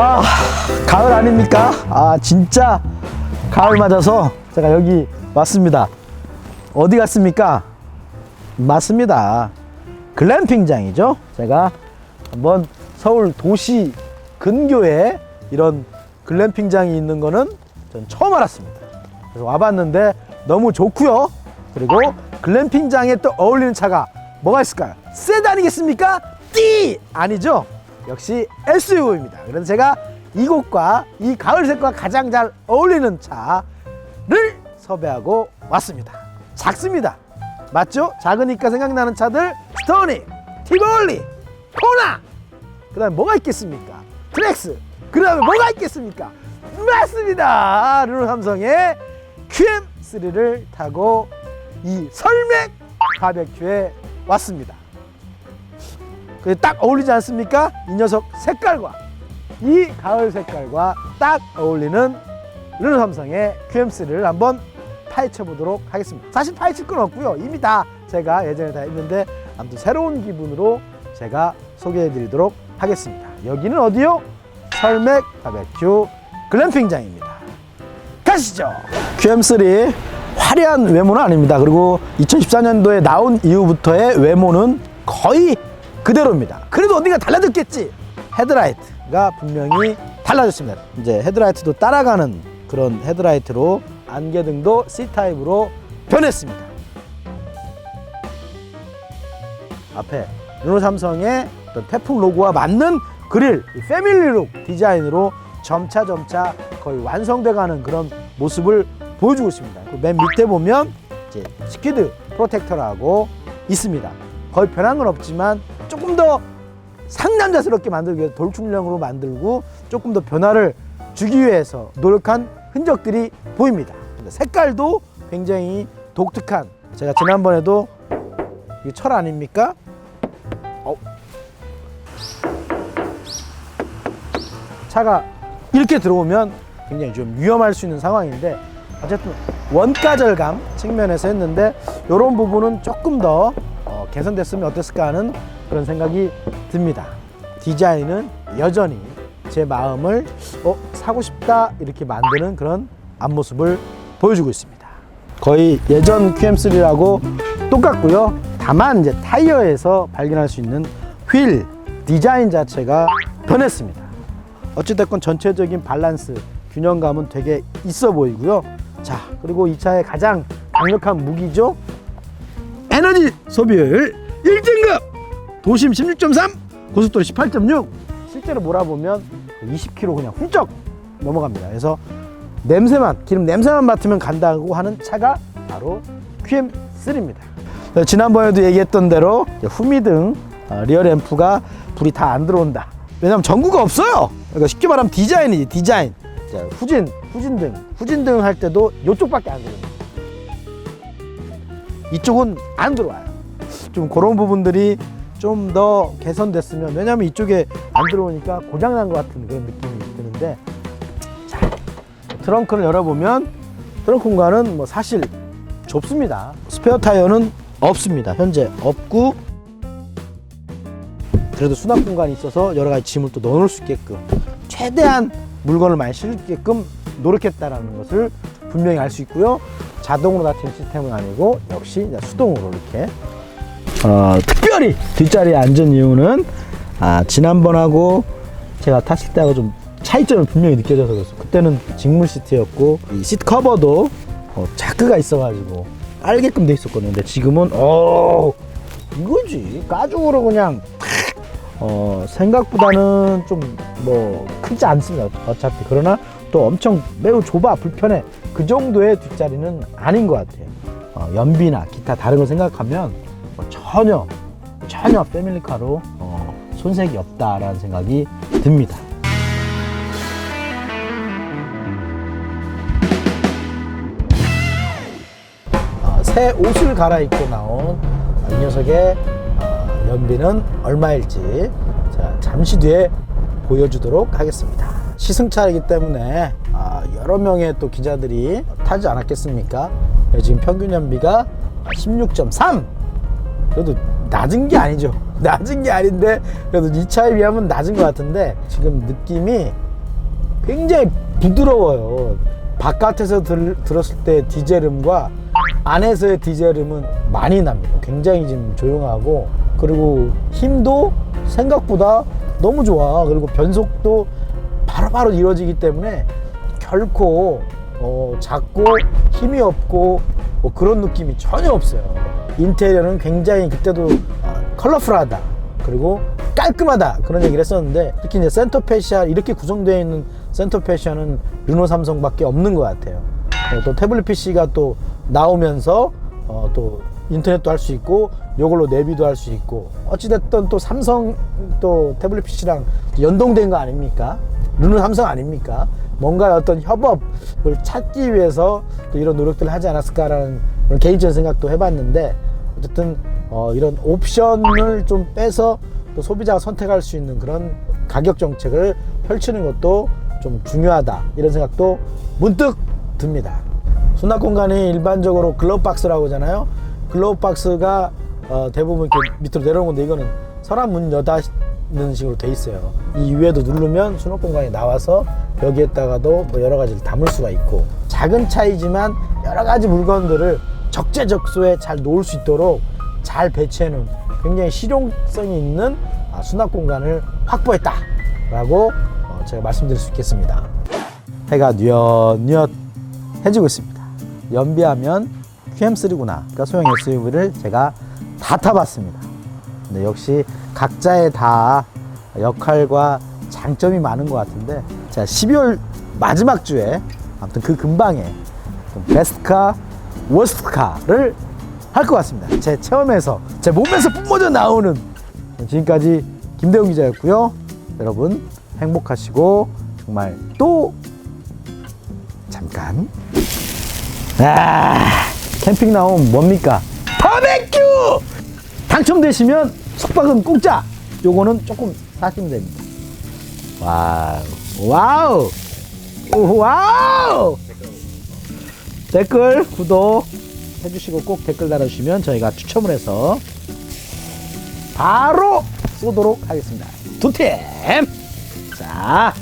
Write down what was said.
아, 가을 아닙니까? 아, 진짜 가을 맞아서 제가 여기 왔습니다. 어디 갔습니까? 맞습니다. 글램핑장이죠. 제가 한번 서울 도시 근교에 이런 글램핑장이 있는 거는 전 처음 알았습니다. 그래서 와봤는데 너무 좋고요. 그리고 글램핑장에 또 어울리는 차가 뭐가 있을까요? 세단이겠습니까? 띠 아니죠? 역시 SUV입니다. 그래서 제가 이곳과 이 가을색과 가장 잘 어울리는 차를 섭외하고 왔습니다. 작습니다. 맞죠? 작으니까 생각나는 차들 스토닉, 티볼리, 코나. 그다음에 뭐가 있겠습니까? 트렉스. 그다음에 뭐가 있겠습니까? 맞습니다. 르노 삼성의 QM3를 타고 이 설맥 바베큐에 왔습니다. 그딱 어울리지 않습니까? 이 녀석 색깔과 이 가을 색깔과 딱 어울리는 르노 삼성의 QM3를 한번 파헤쳐 보도록 하겠습니다. 사실 파헤칠 건 없고요. 이미 다 제가 예전에 다 했는데 아무튼 새로운 기분으로 제가 소개해 드리도록 하겠습니다. 여기는 어디요? 설맥 바베큐 글램핑장입니다. 가시죠. QM3 화려한 외모는 아닙니다. 그리고 2014년도에 나온 이후부터의 외모는 거의 그대로입니다. 그래도 어디가 달라졌겠지. 헤드라이트가 분명히 달라졌습니다. 이제 헤드라이트도 따라가는 그런 헤드라이트로 안개등도 C타입으로 변했습니다. 앞에 르노 삼성의 태풍 로고와 맞는 그릴 이 패밀리룩 디자인으로 점차 점차 거의 완성돼가는 그런 모습을 보여주고 있습니다. 그맨 밑에 보면 이제 스키드 프로텍터라고 있습니다. 거의 변한 건 없지만 조금 더 상남자스럽게 만들기 위해서 돌출형으로 만들고 조금 더 변화를 주기 위해서 노력한 흔적들이 보입니다. 색깔도 굉장히 독특한 제가 지난번에도 이게 철 아닙니까? 어. 차가 이렇게 들어오면 굉장히 좀 위험할 수 있는 상황인데 어쨌든 원가 절감 측면에서 했는데 이런 부분은 조금 더 어, 개선됐으면 어땠을까 하는 그런 생각이 듭니다. 디자인은 여전히 제 마음을 어, 사고 싶다 이렇게 만드는 그런 앞모습을 보여주고 있습니다. 거의 예전 QM3라고 똑같고요. 다만 이제 타이어에서 발견할 수 있는 휠 디자인 자체가 변했습니다. 어찌됐건 전체적인 밸런스 균형감은 되게 있어 보이고요. 자 그리고 이 차의 가장 강력한 무기죠. 에너지 소비율 1등급 도심 16.3 고속도로 18.6 실제로 몰아보면 20km 그냥 훌쩍 넘어갑니다. 그래서 냄새만 기름 냄새만 맡으면 간다고 하는 차가 바로 QM3입니다. 지난번에도 얘기했던 대로 후미등 어, 리어 램프가 불이 다 안 들어온다. 왜냐면 전구가 없어요. 그러니까 쉽게 말하면 디자인이지 디자인. 자, 후진 후진등 후진등 할 때도 이쪽밖에 안 들어요. 이쪽은 안 들어와요. 좀 그런 부분들이 좀 더 개선됐으면 왜냐하면 이쪽에 안 들어오니까 고장 난 것 같은 그런 느낌이 드는데 자 트렁크를 열어보면 트렁크 공간은 뭐 사실 좁습니다. 스페어 타이어는 없습니다. 현재 없고 그래도 수납 공간이 있어서 여러 가지 짐을 또 넣어놓을 수 있게끔 최대한 물건을 많이 있게끔 노력했다라는 것을 분명히 알 수 있고요. 자동으로 닫히는 시스템은 아니고 역시 수동으로 이렇게 어, 특별히 뒷자리에 앉은 이유는 아, 지난번하고 제가 탔을 때하고 좀 차이점을 분명히 느껴져서 그랬어. 그때는 직물 시트였고 이 시트 커버도 어, 자크가 있어가지고 깔게끔 돼 있었거든요. 지금은 어 이거지 가죽으로 그냥 탁! 어, 생각보다는 좀 뭐 크지 않습니다. 어차피 그러나 또 엄청 매우 좁아 불편해 그 정도의 뒷자리는 아닌 것 같아요. 어, 연비나 기타 다른 거 생각하면 뭐 전혀 전혀 패밀리카로 어, 손색이 없다라는 생각이 듭니다. 어, 새 옷을 갈아입고 나온 이 녀석의 어, 연비는 얼마일지 잠시 뒤에 보여주도록 하겠습니다. 시승차이기 때문에 아, 여러 명의 또 기자들이 타지 않았겠습니까? 네, 지금 평균 연비가 16.3 그래도 낮은 게 아니죠. 낮은 게 아닌데 그래도 이 차에 비하면 낮은 것 같은데 지금 느낌이 굉장히 부드러워요. 바깥에서 들, 들었을 때 디젤음과 안에서의 디젤음은 많이 납니다. 굉장히 지금 조용하고 그리고 힘도 생각보다 너무 좋아. 그리고 변속도 바로바로 이루어지기 때문에 결코 어, 작고 힘이 없고 뭐 그런 느낌이 전혀 없어요. 인테리어는 굉장히 그때도 어, 컬러풀하다. 그리고 깔끔하다 그런 얘기를 했었는데 특히 이제 센터 페시아 이렇게 구성되어 있는 센터 페시아는 르노 삼성밖에 없는 것 같아요. 어, 또 태블릿 PC가 또 나오면서 어, 또 인터넷도 할 수 있고 이걸로 내비도 할 수 있고 어찌됐든 또 삼성 또 태블릿 PC랑 연동된 거 아닙니까? 르노 삼성 아닙니까? 뭔가 어떤 협업을 찾기 위해서 또 이런 노력들을 하지 않았을까라는 개인적인 생각도 해봤는데 어쨌든 어, 이런 옵션을 좀 빼서 또 소비자가 선택할 수 있는 그런 가격 정책을 펼치는 것도 좀 중요하다 이런 생각도 문득 듭니다. 수납 공간이 일반적으로 글러브 박스라고 하잖아요. 글러브 박스가 어, 대부분 이렇게 밑으로 내려오는 건데 이거는 서랍 문 여닫는 식으로 돼 있어요. 이 위에도 누르면 수납 공간이 나와서 여기에다가도 뭐 여러 가지를 담을 수가 있고 작은 차이지만 여러 가지 물건들을 적재적소에 잘 놓을 수 있도록 잘 배치해 놓은 굉장히 실용성이 있는 아, 수납 공간을 확보했다 라고 어, 제가 말씀드릴 수 있겠습니다. 해가 뉘엿뉘엿 해지고 있습니다. 연비하면 QM3구나. 그러니까 소형 SUV를 제가 다 타봤습니다. 근데 역시 각자의 다 역할과 장점이 많은 것 같은데 자 12월 마지막 주에 아무튼 그 근방에 좀 베스트카, 워스트카를 할 것 같습니다. 제 체험에서 제 몸에서 뿜어져 나오는 지금까지 김대웅 기자였고요. 여러분 행복하시고 정말 또 잠깐. 아 캠핑 나오면 뭡니까? 바베큐! 당첨되시면 숙박은 공짜 요거는 조금 사시면 됩니다. 와우. 와우! 오, 와우 댓글 구독 해주시고 꼭 댓글 달아주시면 저희가 추첨을 해서 바로 쏘도록 하겠습니다. 두팀 자